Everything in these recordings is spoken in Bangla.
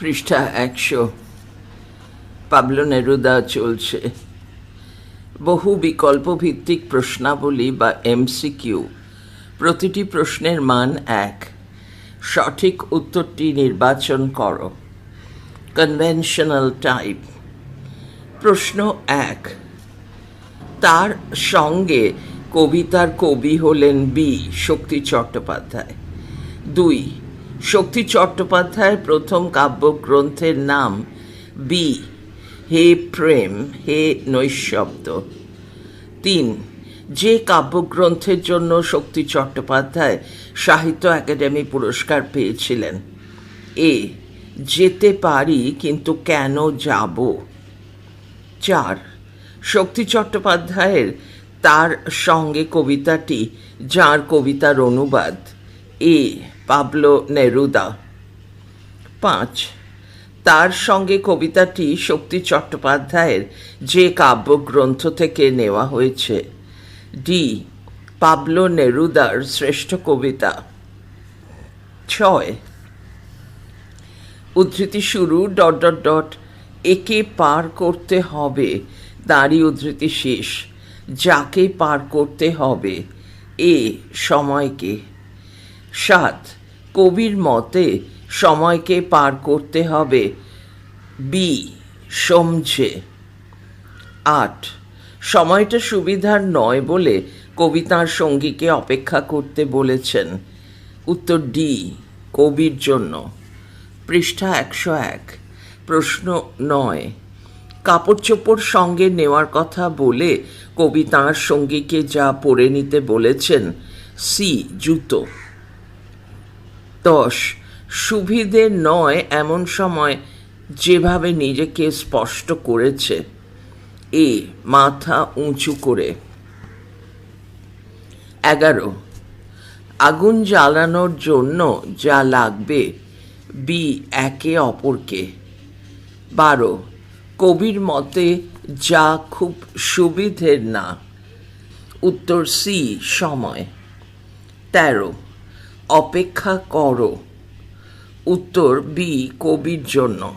পৃষ্ঠা একশো। পাবলো নেরুদা চলছে। বহু বিকল্প ভিত্তিক প্রশ্নাবলী বা এমসিকিউ। প্রতিটি প্রশ্নের মান এক। সঠিক উত্তরটি নির্বাচন করো। Conventional type. প্রশ্ন এক। তার সঙ্গে কবিতার কবি হলেন বি, শক্তি চট্টোপাধ্যায়। দুই। শক্তি চট্টোপাধ্যায়ের প্রথম কাব্যগ্রন্থের নাম বি, হে প্রেম, হে নৈশব্দ। তিন, যে কাব্যগ্রন্থের জন্য শক্তি চট্টোপাধ্যায় সাহিত্য একাডেমি পুরস্কার পেয়েছিলেন। এ, যেতে পারি কিন্তু কেন যাব? চার, শক্তি চট্টোপাধ্যায়ের তার সঙ্গে কবিতাটি, যার কবিতার অনুবাদ। A Pablo Neruda. পাঁচ, তার সঙ্গে কবিতাটি শক্তি চট্টোপাধ্যায়ের যে কাব্যগ্রন্থ থেকে নেওয়া হয়েছে। ডি পাবলো নেরুদার শ্রেষ্ঠ কবিতা। ছয়, উদ্ধৃতি শুরু ডট ডট ডট, একে পার করতে হবে, তারই উদ্ধৃতি শেষ, যাকে পার করতে হবে, এ সময়কে। সাত কবির মতে সময়কে পার করতে হবে। বি, সমঝে। আট, সময়টা সুবিধার নয় বলে কবি তাঁর সঙ্গীকে অপেক্ষা করতে বলেছেন। উত্তর ডি, কবির জন্য। পৃষ্ঠা একশো এক, প্রশ্ন নয়। কাপড় চোপড় সঙ্গে নেওয়ার কথা বলে কবি তাঁর সঙ্গীকে যা পরে নিতে বলেছেন, সি, জুতো। দশ সুবিধে নয় এমন সময় যেভাবে নিজেকে স্পষ্ট করেছে। এ, মাথা উঁচু করে। এগারো, আগুন জ্বালানোর জন্য যা লাগবে, বি, একে অপরকে। বারো, কবির মতে যা খুব সুবিধের না। উত্তর সি, সময়। তেরো অপেক্ষা করো। উত্তর বি কবির জন্য।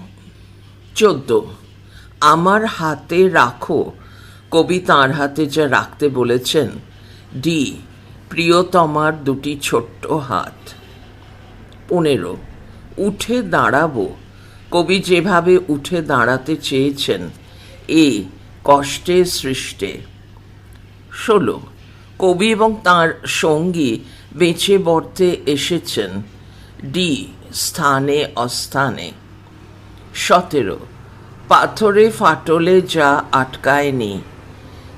চোদ্দ। আমার হাতে রাখো। কবি তাঁর হাতে যা রাখতে বলেছেন। ডি প্রিয়তমার দুটি ছোট্ট হাত। পনেরো। উঠে দাঁড়াবো। কবি যেভাবে উঠে দাঁড়াতে চেয়েছেন, এ কষ্টে সৃষ্টে। ষোলো। কবি এবং তার সঙ্গী বেঁচে বর্তে এসেছেন ডি স্থানে অস্থানে। সতেরো, পাথরে ফাটলে যা আটকায়নি।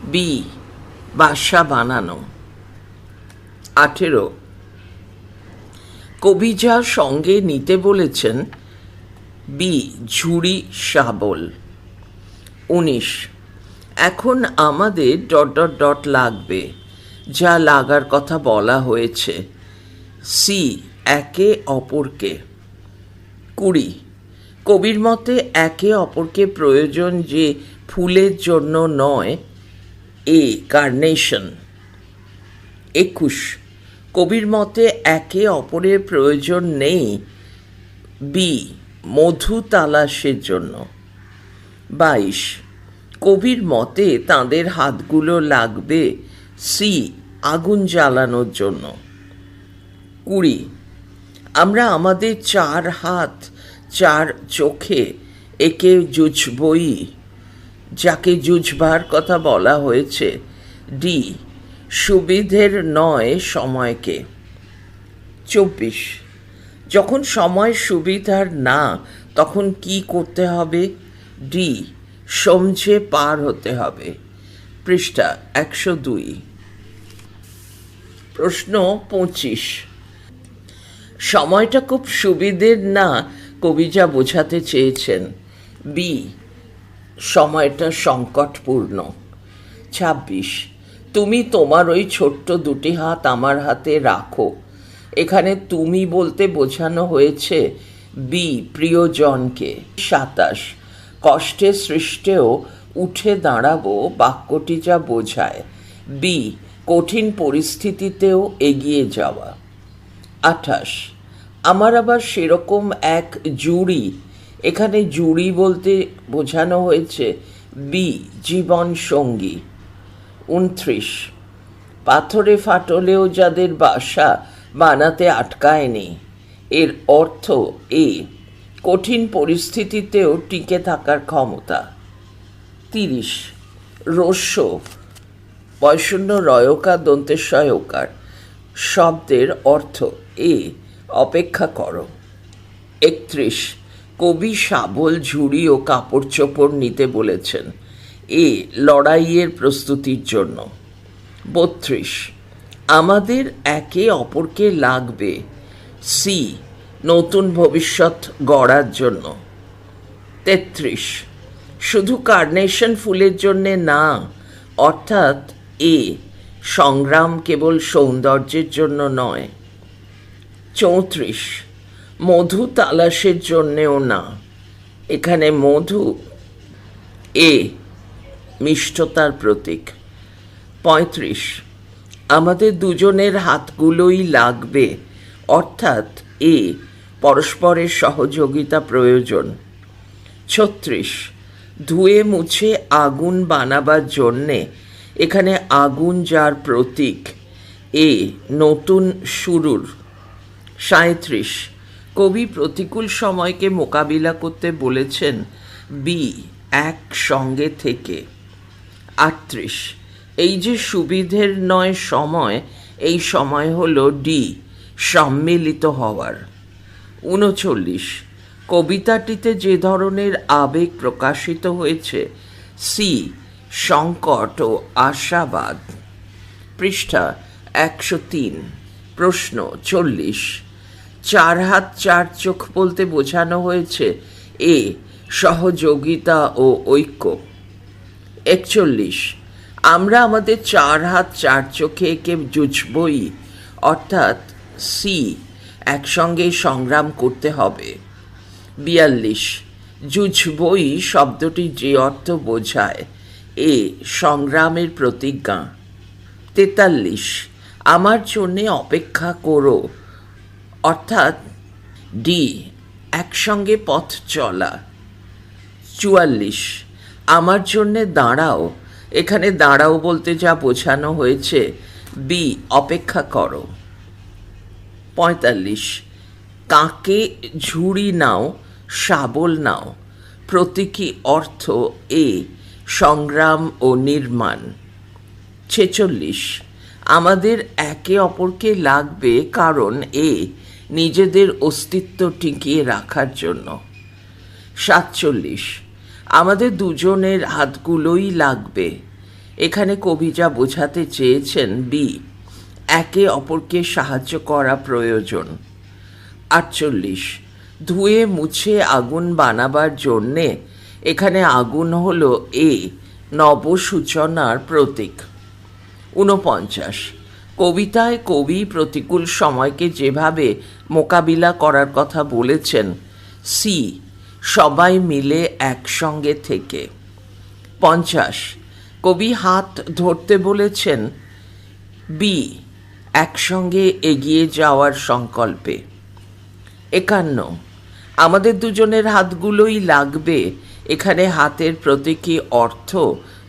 বি, বাসা বানানো। আঠেরো, কবি যা সঙ্গে নিতে বলেছেন, বি, ঝুড়ি শাবল। উনিশ, এখন আমাদের ডট ডট ডট লাগবে। যা লাগার কথা বলা হয়েছে। সি, একে অপরকে। কুড়ি, কবির মতে একে অপরকে প্রয়োজন যে ফুলের জন্য নয়, এ, কার্নেশন। একুশ, কবির মতে একে অপরের প্রয়োজন নেই, বি, মধু তালাশের জন্য। বাইশ, কবির মতে তাদের হাতগুলো লাগবে সি, আগুন জ্বালানোর জন্য। কুড়ি, আমরা আমাদের চার হাত, চার চোখে একে জুঝবই, যাকে জুঝবার কথা বলা হয়েছে, ডি, সুবিধের নয় সময়কে। চব্বিশ, যখন সময় সুবিধার না, তখন কি করতে হবে? ডি, সমঝে পার হতে হবে। পৃষ্ঠা একশো দুই। প্রশ্ন পঁচিশ। সময়টা খুব সুবিধের না, কবি যা বোঝাতে চেয়েছেন। বি, সময়টা সংকটপূর্ণ। ছাব্বিশ, তুমি তোমার ওই ছোট্ট দুটি হাত আমার হাতে রাখো। এখানে তুমি বলতে বোঝানো হয়েছে বি, প্রিয়জনকে। সাতাশ কষ্টে সৃষ্টেও উঠে দাঁড়াবো বাক্যটি যা বোঝায়। বি, কঠিন পরিস্থিতিতেও এগিয়ে যাওয়া। আঠাশ, আমার আবার সেরকম এক জুড়ি। এখানে জুড়ি বলতে বোঝানো হয়েছে বি, জীবন সঙ্গী। উনত্রিশ, পাথরে ফাটলেও যাদের বাসা বানাতে আটকায়নি। এর অর্থ এ, কঠিন পরিস্থিতিতেও টিকে থাকার ক্ষমতা। তিরিশ রস্য বয়শূন্য রয়কার দন্তেশ্বয়কার শব্দের অর্থ, এ, অপেক্ষা করো। একত্রিশ, কবি শাবল, ঝুড়ি ও কাপড় চোপড় নিতে বলেছেন। এ, লড়াইয়ের প্রস্তুতির জন্য। বত্রিশ, আমাদের একে অপরকে লাগবে। সি, নতুন ভবিষ্যৎ গড়ার জন্য। তেত্রিশ শুধু কার্নেশন ফুলের জন্যে না, অর্থাৎ এ সংগ্রাম কেবল সৌন্দর্যের জন্য নয়। চৌত্রিশ, মধু তালাশের জন্যেও না। এখানে মধু, এ মিষ্টতার প্রতীক। পঁয়ত্রিশ, আমাদের দুজনের হাতগুলোই লাগবে, অর্থাৎ এ পরস্পরের সহযোগিতা প্রয়োজন। ছত্রিশ ধুয়ে মুছে আগুন বানাবার জন্যে এখানে আগুন যার প্রতীক। এ নতুন শুরুর। সাঁত্রিশ কবি প্রতিকূল সময়কে মোকাবিলা করতে বলেছেন, বি এক সঙ্গে থেকে। আটত্রিশ। এই যে সুবিধের নয় সময়, এই সময় হলো ডি, সম্মিলিত হওয়ার। উনচল্লিশ। কবিতাটিতে যে ধরনের আবেগ প্রকাশিত হয়েছে, সি, সংকট ও আশাবাদ। পৃষ্ঠা একশো তিন, প্রশ্ন চল্লিশ। চার হাত চার চোখ বলতে বোঝানো হয়েছে এ, সহযোগিতা ও ঐক্য। একচল্লিশ, আমরা আমাদের চার হাত চার চোখে একে জুঝবই অর্থাৎ সি, একসঙ্গে সংগ্রাম করতে হবে। বিয়াল্লিশ। জুঝবই শব্দটি যে অর্থ বোঝায়, এ সংগ্রামের প্রতিজ্ঞা। তেতাল্লিশ। আমার জন্যে অপেক্ষা করো। অর্থাৎ ডি, একসঙ্গে পথ চলা। চুয়াল্লিশ। আমার জন্যে দাঁড়াও। এখানে দাঁড়াও বলতে যা বোঝানো হয়েছে, বি, অপেক্ষা করো। পঁয়তাল্লিশ। কাকে ঝুড়ি নাও শাবল নাও। প্রতীকী অর্থ এ, সংগ্রাম ও নির্মাণ। ছেচল্লিশ, আমাদের একে অপরকে লাগবে কারণ এ, নিজেদের অস্তিত্ব টিকিয়ে রাখার জন্য। সাতচল্লিশ, আমাদের দুজনের হাতগুলোই লাগবে। এখানে কবি যা বোঝাতে চেয়েছেন বি, একে অপরকে সাহায্য করা প্রয়োজন। আটচল্লিশ ধুয়ে, মুছে, আগুন বানাবার জন্যে এখানে আগুন হলো এ, নবসূচনার প্রতীক। ঊনপঞ্চাশ। কবিতায় কবি প্রতিকূল সময়কে যেভাবে মোকাবিলা করার কথা বলেছেন, সি, সবাই মিলে একসঙ্গে থেকে। পঞ্চাশ। কবি হাত ধরতে বলেছেন, বি, একসঙ্গে এগিয়ে যাওয়ার সংকল্পে। একান্ন। আমাদের দুজনের হাতগুলোই লাগবে। এখানে হাতের প্রতীকী অর্থ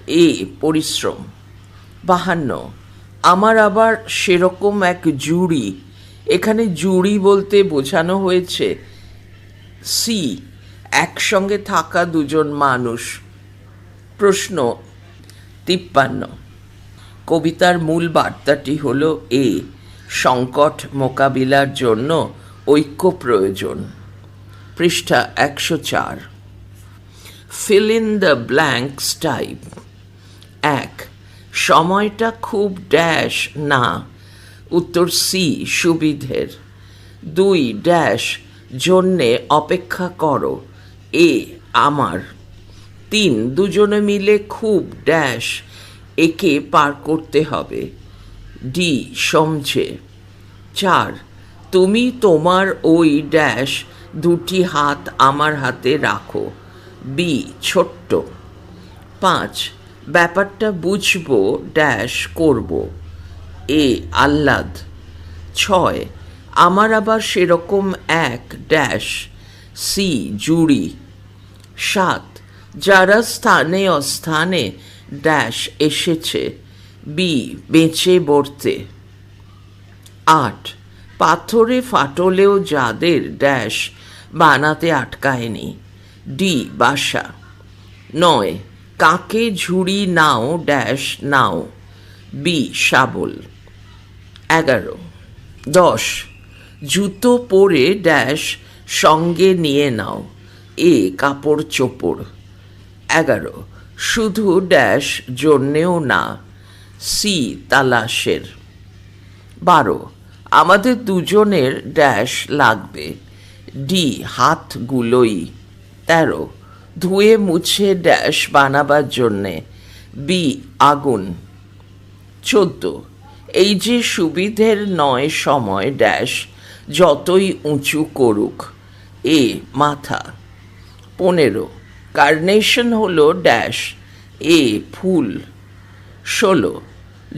এ পরিশ্রম। বাহান্ন। আমার আবার সেরকম এক জুড়ি। এখানে জুড়ি বলতে বোঝানো হয়েছে সি একসঙ্গে থাকা দুজন মানুষ। প্রশ্ন তিপ্পান্ন। কবিতার মূল বার্তাটি হল এ, সংকট মোকাবিলার জন্য ঐক্য প্রয়োজন। পৃষ্ঠা একশো চার। Fill in the blanks type এক, সময়টা খুব ড্যাশ না। উত্তর সি সুবিধের। দুই ড্যাশ জন্যে অপেক্ষা করো। এ আমার। তিন, দুজনে মিলে খুব ড্যাশ একে পার করতে হবে। ডি সমঝে। চার, তুমি তোমার ওই ড্যাশ দুটি হাত আমার হাতে রাখো। বি, ছোট্ট। পাঁচ, ব্যাপারটা বুঝব, ড্যাশ করব। এ, আহ্লাদ। ছয়, আমার আবার সেরকম এক, ড্যাশ। সি, জুড়ি। সাত, যারা স্থানে অস্থানে ড্যাশ এসেছে, বি, বেঁচে বর্তে। আট, পাথরে ফাটলেও যাদের ড্যাশ বানাতে আটকায়নি। ডি, বাসা। নয়, কাকে ঝুড়ি নাও, ড্যাশ নাও। বি, শাবল। এগারো, দশ, জুতো পরে ড্যাশ সঙ্গে নিয়ে নাও। এ, কাপড় চোপড়। এগারো, শুধু ড্যাশ জন্যেও না, সি, তালাশের। বারো, আমাদের দুজনের ড্যাশ লাগবে। ডি, হাতগুলোই। তেরো, ধুয়ে মুছে ড্যাশ বানাবার জন্যে। বি, আগুন। চোদ্দ, এই যে সুবিধের নয় সময় ড্যাশ, যতই উঁচু করুক। এ, মাথা। পনেরো, কার্নেশন হলো ড্যাশ। এ, ফুল। ষোলো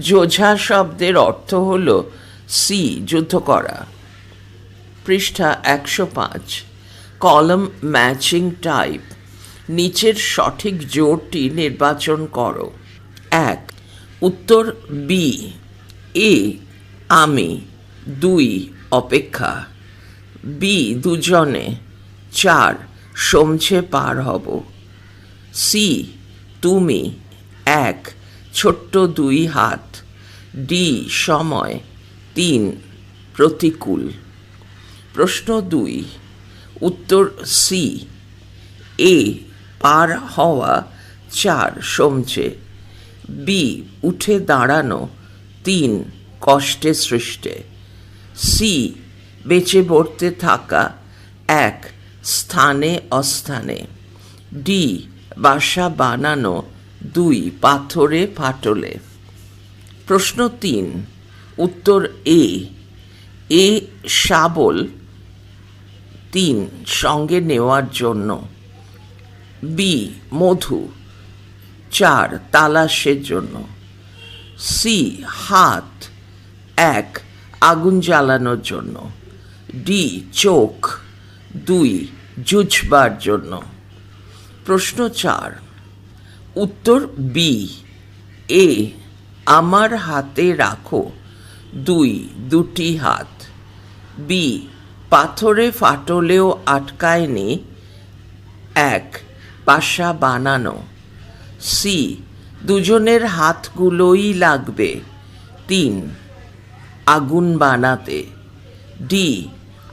যোঝা শব্দের অর্থ হলো সি, যুদ্ধ করা। পৃষ্ঠা একশো পাঁচ, কলম ম্যাচিং টাইপ, নিচের সঠিক জোরটি নির্বাচন করো। এক, উত্তর বি এ আমি, দুই, অপেক্ষা বি দুজনে, চার সমছে পার হব। সি তুমি, এক, ছোট্ট দুই হাত ডি সময়, তিন, প্রতিকূল। প্রশ্ন দুই। উত্তর সি। এ পার হওয়া চার সমঝে। বি উঠে দাঁড়ানো তিন কষ্টে সৃষ্টে। সি বেঁচে বর্তে থাকা এক স্থানে অস্থানে। ডি বাসা বানানো দুই পাথরে ফাটলে। প্রশ্ন তিন। উত্তর এ। এ শাবল তিন সঙ্গে নেওয়ার জন্য। বি, মধু। চার, তালাশের জন্য। সি, হাত। এক, আগুন জ্বালানোর জন্য। ডি, চোখ। দুই, জুঝবার জন্য। প্রশ্ন চার। উত্তর বি এ, আমার হাতে রাখো দুই দুটি হাত। বি পাথরে ফাটলেও আটকায়নি এক, পাশা বানানো। সি, দুজনের হাতগুলোই লাগবে। তিন, আগুন বানাতে। ডি,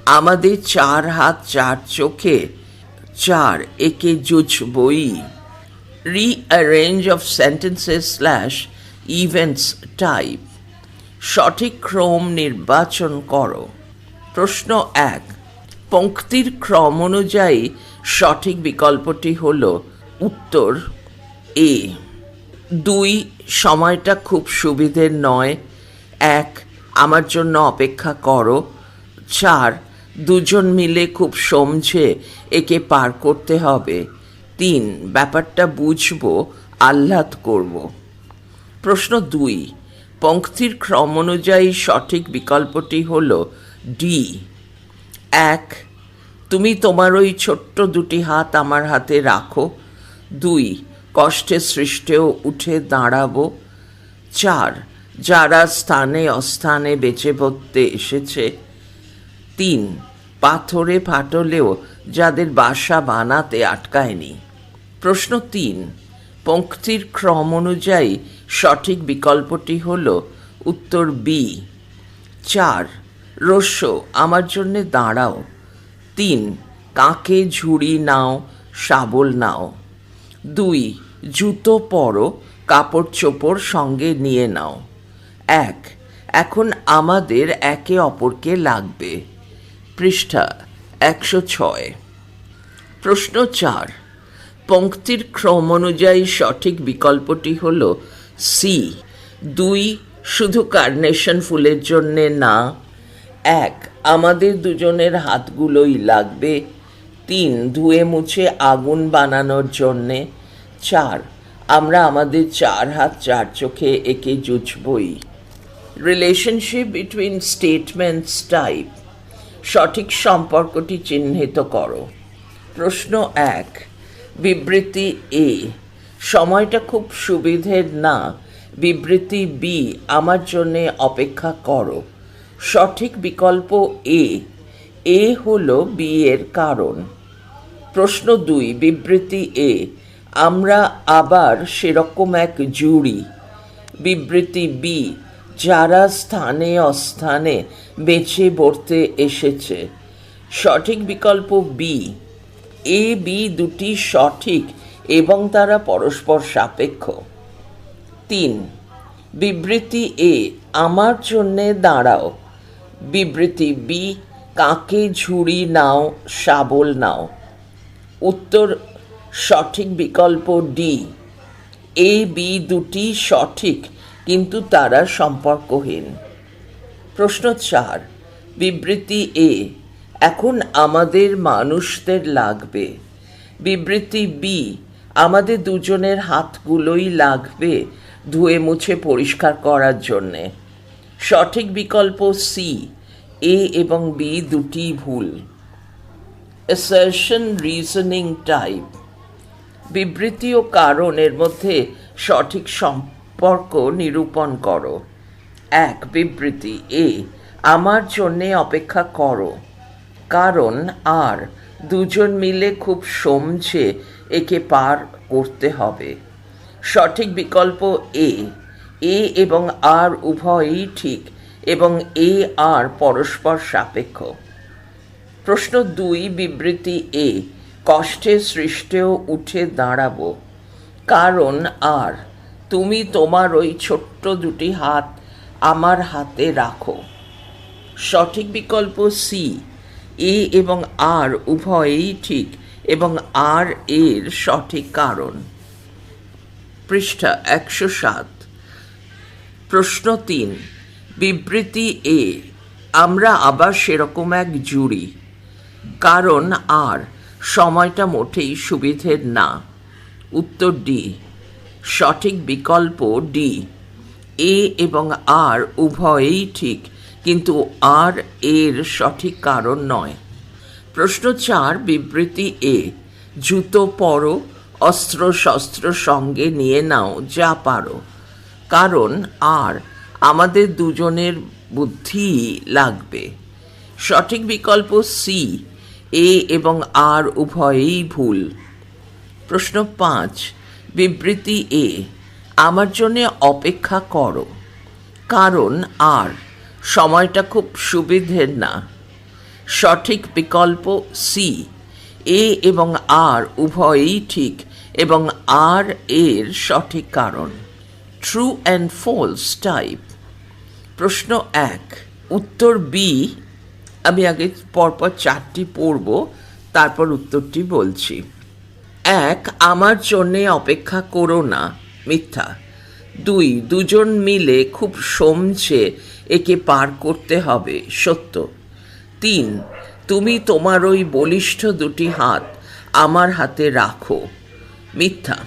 আমাদের চার হাত চার চোখে, চার একে জুঝবই rearrange of sentences slash events type সঠিক ক্রম নির্বাচন করো। প্রশ্ন এক, পঙ্ক্তির ক্রম অনুযায়ী সঠিক বিকল্পটি হল উত্তর এ। দুই, সময়টা খুব সুবিধের নয়। এক, আমার জন্য অপেক্ষা করো। চার, দুজন মিলে খুব সমঝে একে পার করতে হবে। তিন, ব্যাপারটা বুঝব, আহ্লাদ করব। প্রশ্ন দুই, পঙ্ক্তির ক্রম অনুযায়ী সঠিক বিকল্পটি হল ডি এক, তুমি তোমার ওই ছোট্ট দুটি হাত আমার হাতে রাখো। দুই কষ্টে সৃষ্টেও উঠে দাঁড়াবো। চার, যারা স্থানে অস্থানে বেঁচে পড়তে এসেছে। তিন, পাথরে ফাটলেও যাদের বাসা বানাতে আটকায়নি। প্রশ্ন তিন, পঙ্ক্তির ক্রম অনুযায়ী সঠিক বিকল্পটি হল উত্তর বি চার রস্য আমার জন্যে দাঁড়াও। তিন, কাকে ঝুড়ি নাও, শাবল নাও। দুই, জুতো পরো, কাপড় চোপড় সঙ্গে নিয়ে নাও। এক, এখন আমাদের একে অপরকে লাগবে। পৃষ্ঠা একশো ছয়। প্রশ্ন চার, পঙ্ক্তির ক্রম অনুযায়ী সঠিক বিকল্পটি হল সি। দুই, শুধু কার্নেশন ফুলের জন্যে না এক, আমাদের দুজনের হাতগুলোই লাগবে। তিন, ধুয়ে মুছে আগুন বানানোর জন্যে। চার, আমরা আমাদের চার হাত চার চোখে একে জুঝবই রিলেশনশিপ বিটুইন স্টেটমেন্টস টাইপ সঠিক সম্পর্কটি চিহ্নিত করো। প্রশ্ন এক, বিবৃতি এ সময়টা খুব সুবিধের না। বিবৃতি বি আমার জন্যে অপেক্ষা করো। সঠিক বিকল্প এ। এ হলো বিয়ের কারণ। প্রশ্ন দুই, বিবৃতি এ। আমরা আবার সেরকম এক জুড়ি। বিবৃতি বি, যারা স্থানে অস্থানে বেঁচে বর্তে এসেছে। সঠিক বিকল্প বি, এ, বি দুটি সঠিক এবং তারা পরস্পর সাপেক্ষ। তিন, বিবৃতি এ, আমার জন্যে দাঁড়াও। বিবৃতি বি কাকে ঝুড়ি নাও, শাবল নাও। উত্তর, সঠিক বিকল্প ডি এ বি দুটি সঠিক, কিন্তু তারা সম্পর্কহীন। প্রশ্ন চার বিবৃতি এ এখন আমাদের মানুষদের লাগবে। বিবৃতি বি আমাদের দুজনের হাতগুলোই লাগবে ধুয়ে মুছে পরিষ্কার করার জন্যে। সঠিক বিকল্প সি এ এবং বি দুটি ভুল। অ্যাসারশন রিজনিং টাইপ বিবৃতি ও কারণের মধ্যে সঠিক সম্পর্ক নিরূপণ করো। এক, বিবৃতি। এ আমার জন্যে অপেক্ষা করো। কারণ আর, দুজন মিলে খুব সমঝে একে পার করতে হবে। সঠিক বিকল্প এ এ এবং আর উভয়ই ঠিক এবং এ আর পরস্পর সাপেক্ষ। প্রশ্ন দুই, বিবৃতি এ, কষ্টে সৃষ্টেও উঠে দাঁড়াবো। কারণ আর, তুমি তোমার ওই ছোট্ট দুটি হাত আমার হাতে রাখো। সঠিক বিকল্প সি, এ এবং আর উভয়েই ঠিক এবং আর এর সঠিক কারণ। পৃষ্ঠা একশো সাত। প্রশ্ন তিন, বিবৃতি এ, আমরা আবার সেরকম এক জুড়ি। কারণ আর, সময়টা মোটেই সুবিধের না। উত্তর ডি সঠিক বিকল্প ডি এ এবং আর উভয়েই ঠিক, কিন্তু আর এর সঠিক কারণ নয়। প্রশ্ন চার, বিবৃতি এ, জুতো পরো অস্ত্র শস্ত্র সঙ্গে নিয়ে নাও, যা পারো। কারণ আর আমাদের দুজনের বুদ্ধি লাগবে। সঠিক বিকল্প সি এ এবং আর উভয়েই ভুল। প্রশ্ন পাঁচ, বিবৃতি এ আমার জন্যে অপেক্ষা করো। কারণ আর, সময়টা খুব সুবিধের না। সঠিক বিকল্প সি এ এবং আর উভয়ই ঠিক এবং আর এর সঠিক কারণ। ট্রু অ্যান্ড ফলস টাইপ প্রশ্ন এক। উত্তর বি আমি আগে পরপর চারটি পড়ব, তারপর উত্তরটি বলছি। এক, আমার জন্যে অপেক্ষা করো না, মিথ্যা। দুই, দুজন মিলে খুব সমঝে একে পার করতে হবে, সত্য। তিন, তুমি তোমার ওই বলিষ্ঠ দুটি হাত আমার হাতে রাখো, মিথ্যা।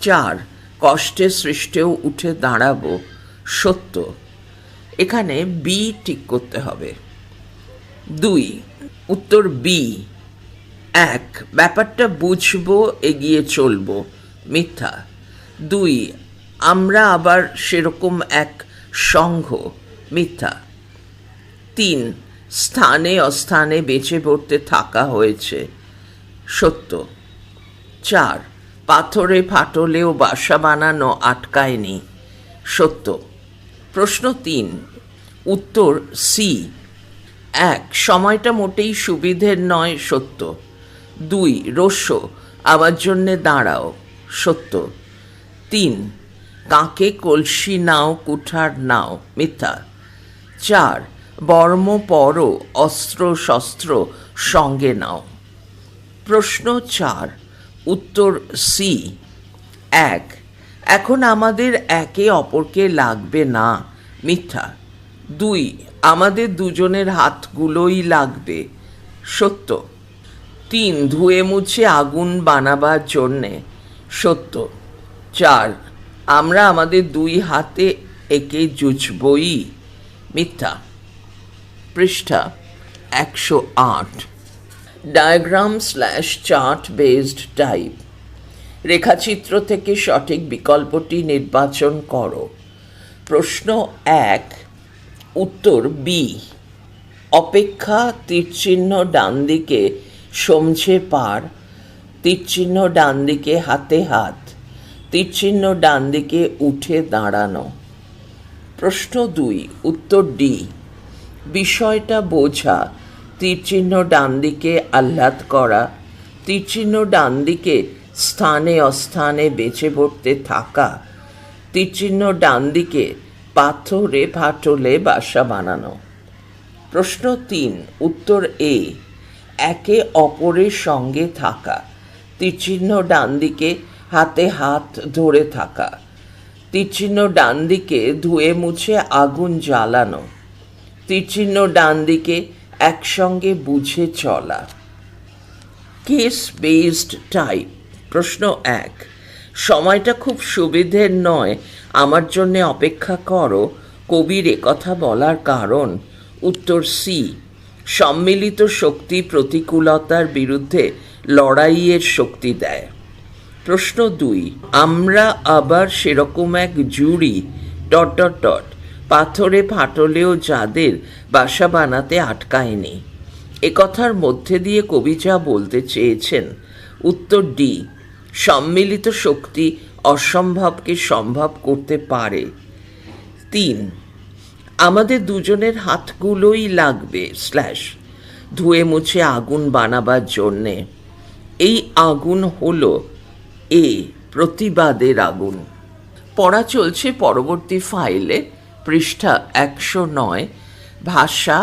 চার কষ্টে সৃষ্টেও উঠে দাঁড়াবো, সত্য। এখানে বি ঠিক করতে হবে। দুই, উত্তর বি এক, ব্যাপারটা বুঝব, এগিয়ে চলবো। মিথ্যা। দুই, আমরা আবার সেরকম এক সংঘ। মিথ্যা। তিন, স্থানে অস্থানে বেঁচে পড়তে থাকা হয়েছে। সত্য। চার পাথরে ফাটলেও বাসা বানানো আটকায়নি। সত্য। প্রশ্ন তিন। উত্তর সি। এক, সময়টা মোটেই সুবিধের নয়, সত্য। দুই, রস্য আমার জন্যে দাঁড়াও, সত্য। তিন, কাকে কলসি নাও, কুঠার নাও, মিথ্যা। চার, বর্ম পর অস্ত্র, শস্ত্র সঙ্গে নাও। প্রশ্ন চার। উত্তর সি, এক, এখন আমাদের একে অপরকে লাগবে না, মিথ্যা। দুই, আমাদের দুজনের হাতগুলোই লাগবে, সত্য। তিন, ধুয়ে মুছে আগুন বানাবার জন্যে, সত্য। চার, আমরা আমাদের দুই হাতে একে জুঝবই মিথ্যা। পৃষ্ঠা একশো আট। Diagram slash chart based type রেখাচিত্র থেকে সঠিক বিকল্পটি নির্বাচন করো। প্রশ্ন এক, উত্তর বি অপেক্ষা তীরচিহ্ন ডান দিকে সমঝে পার। তীরচিহ্ন ডান দিকে হাতে হাত। তীরচিহ্ন ডান দিকে উঠে দাঁড়ানো। প্রশ্ন দুই, উত্তর ডি বিষয়টা বোঝা তীরচিহ্ন ডান দিকে আহ্লাদ করা, তীরচিহ্ন ডান দিকে স্থানে অস্থানে বেঁচে পড়তে থাকা, তীরচিহ্ন ডান দিকে পাথরে ফাটলে বাসা বানানো। প্রশ্ন তিন, উত্তর এ, একে অপরের সঙ্গে থাকা, তীরচিহ্ন ডান দিকে হাতে হাত ধরে থাকা, তীরচিহ্ন ডান দিকে ধুয়ে মুছে আগুন জ্বালানো, তীরচিহ্ন ডান দিকে একসঙ্গে বুঝে চলা। Case based type. প্রশ্ন এক, সময়টা খুব সুবিধের নয়। আমার জন্যে অপেক্ষা করো, কবির কথা বলার কারণ। উত্তর সি, সম্মিলিত শক্তি প্রতিকূলতার বিরুদ্ধে লড়াইয়ের শক্তি দেয়। প্রশ্ন দুই, আমরা আবার সেরকম এক জুড়ি, ডট ডট ডট। পাথরে ফাটলেও যাদের বাসা বানাতে আটকায়নি। একথার মধ্যে দিয়ে কবি যা বলতে চেয়েছেন, উত্তর ডি, সম্মিলিত শক্তি অসম্ভবকে সম্ভব করতে পারে। তিন, আমাদের দুজনের হাতগুলোই লাগবে, স্ল্যাশ, ধুয়ে মুছে আগুন বানাবার জন্যে। এই আগুন হল এ প্রতিবাদের আগুন। পড়া চলছে পরবর্তী ফাইলে। পৃষ্ঠা একশো নয় ভাষা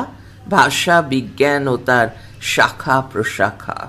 ভাষা বিজ্ঞান ও তার শাখা প্রশাখা।